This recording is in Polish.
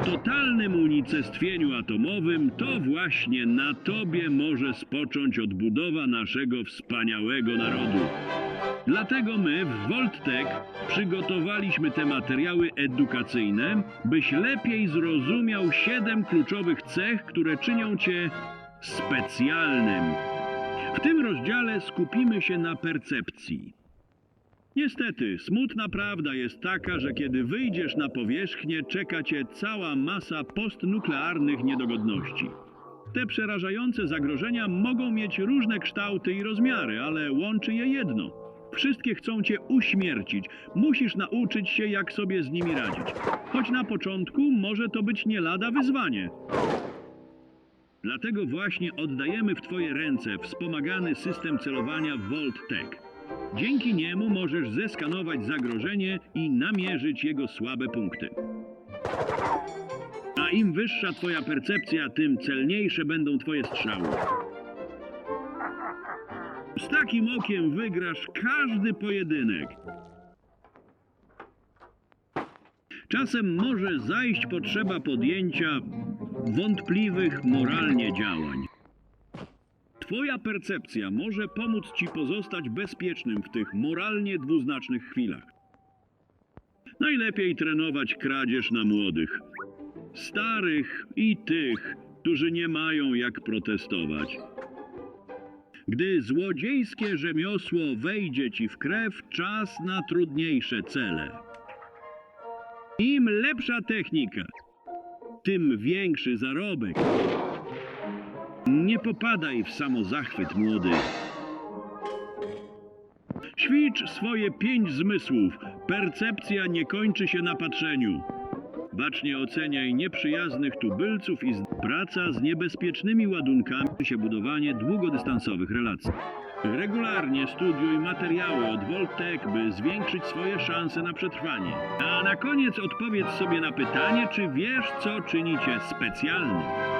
totalnym unicestwieniu atomowym, to właśnie na tobie może spocząć odbudowa naszego wspaniałego narodu. Dlatego my w Volttek przygotowaliśmy te materiały edukacyjne, byś lepiej zrozumiał siedem kluczowych cech, które czynią cię specjalnym. W tym rozdziale skupimy się na percepcji. Niestety, smutna prawda jest taka, że kiedy wyjdziesz na powierzchnię, czeka cię cała masa postnuklearnych niedogodności. Te przerażające zagrożenia mogą mieć różne kształty i rozmiary, ale łączy je jedno. Wszystkie chcą cię uśmiercić. Musisz nauczyć się, jak sobie z nimi radzić. Choć na początku może to być nie lada wyzwanie. Dlatego właśnie oddajemy w Twoje ręce wspomagany system celowania Volt-Tech. Dzięki niemu możesz zeskanować zagrożenie i namierzyć jego słabe punkty. A im wyższa Twoja percepcja, tym celniejsze będą Twoje strzały. Z takim okiem wygrasz każdy pojedynek. Czasem może zajść potrzeba podjęcia wątpliwych moralnie działań. Twoja percepcja może pomóc ci pozostać bezpiecznym w tych moralnie dwuznacznych chwilach. Najlepiej trenować kradzież na młodych, starych i tych, którzy nie mają jak protestować. Gdy złodziejskie rzemiosło wejdzie ci w krew, czas na trudniejsze cele. Im lepsza technika, tym większy zarobek. Nie popadaj w samozachwyt, młody. Ćwicz swoje pięć zmysłów. Percepcja nie kończy się na patrzeniu. Bacznie oceniaj nieprzyjaznych tubylców i praca z niebezpiecznymi ładunkami się budowanie długodystansowych relacji. Regularnie studiuj materiały od Voltec, by zwiększyć swoje szanse na przetrwanie. A na koniec odpowiedz sobie na pytanie, czy wiesz, co czyni cię specjalnym.